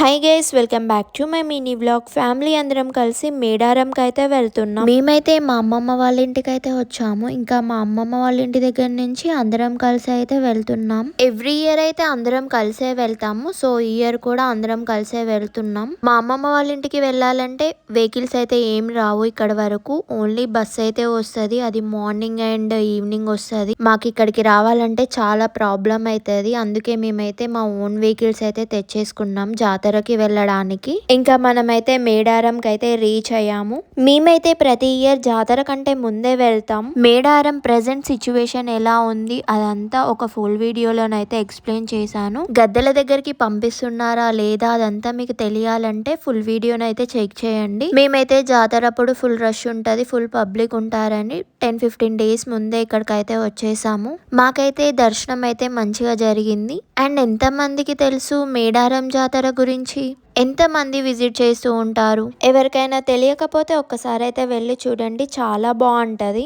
Hi guys welcome back to my mini vlog family అందరం కలిసి మేడారంకి అయితే వెళ్తున్నాం. మేమైతే మా అమ్మమ్మ వాళ్ళ ఇంటికి అయితే వచ్చాము. ఇంకా మా అమ్మమ్మ వాళ్ళ ఇంటి దగ్గర నుంచి అందరం కలిసి అయితే వెళ్తున్నాం. ఎవ్రీ ఇయర్ అయితే అందరం కలిసే వెళ్తాము. సో ఈ ఇయర్ కూడా అందరం కలిసే వెళ్తున్నాం. మా అమ్మమ్మ వాళ్ళ ఇంటికి వెళ్ళాలంటే వెహికల్స్ అయితే ఏం రావు ఇక్కడ వరకు. ఓన్లీ బస్ అయితే వస్తుంది. అది మార్నింగ్ అండ్ ఈవినింగ్ వస్తుంది. మాకు ఇక్కడికి రావాలంటే చాలా ప్రాబ్లం అవుతుంది. అందుకే మేమైతే మా ఓన్ వెహికల్స్ అయితే తెచ్చేసుకున్నాం. జాతర జాతరకి వెళ్ళడానికి. ఇంకా మనమైతే మేడారంకి అయితే రీచ్ అయ్యాము. మేమైతే ప్రతి ఇయర్ జాతర కంటే ముందే వెళ్తాం. మేడారం ప్రెసెంట్ సిచ్యువేషన్ ఎలా ఉంది అదంతా ఒక ఫుల్ వీడియోలోనైతే ఎక్స్ప్లెయిన్ చేశాను. గద్దెల దగ్గరికి పంపిస్తున్నారా లేదా అదంతా మీకు తెలియాలంటే ఫుల్ వీడియోనైతే చెక్ చేయండి. మేమైతే జాతర అప్పుడు ఫుల్ రష్ ఉంటుంది ఫుల్ పబ్లిక్ ఉంటారని టెన్ ఫిఫ్టీన్ డేస్ ముందే ఇక్కడికైతే వచ్చేసాము. మాకైతే దర్శనం అయితే మంచిగా జరిగింది. అండ్ ఎంత మందికి తెలుసు మేడారం జాతర గురించి? గురించి ఎంతమంది విజిట్ చేస్తూ ఉంటారు? ఎవరికైనా తెలియకపోతే ఒక్కసారి అయితే వెళ్ళి చూడండి. చాలా బాగుంటుంది.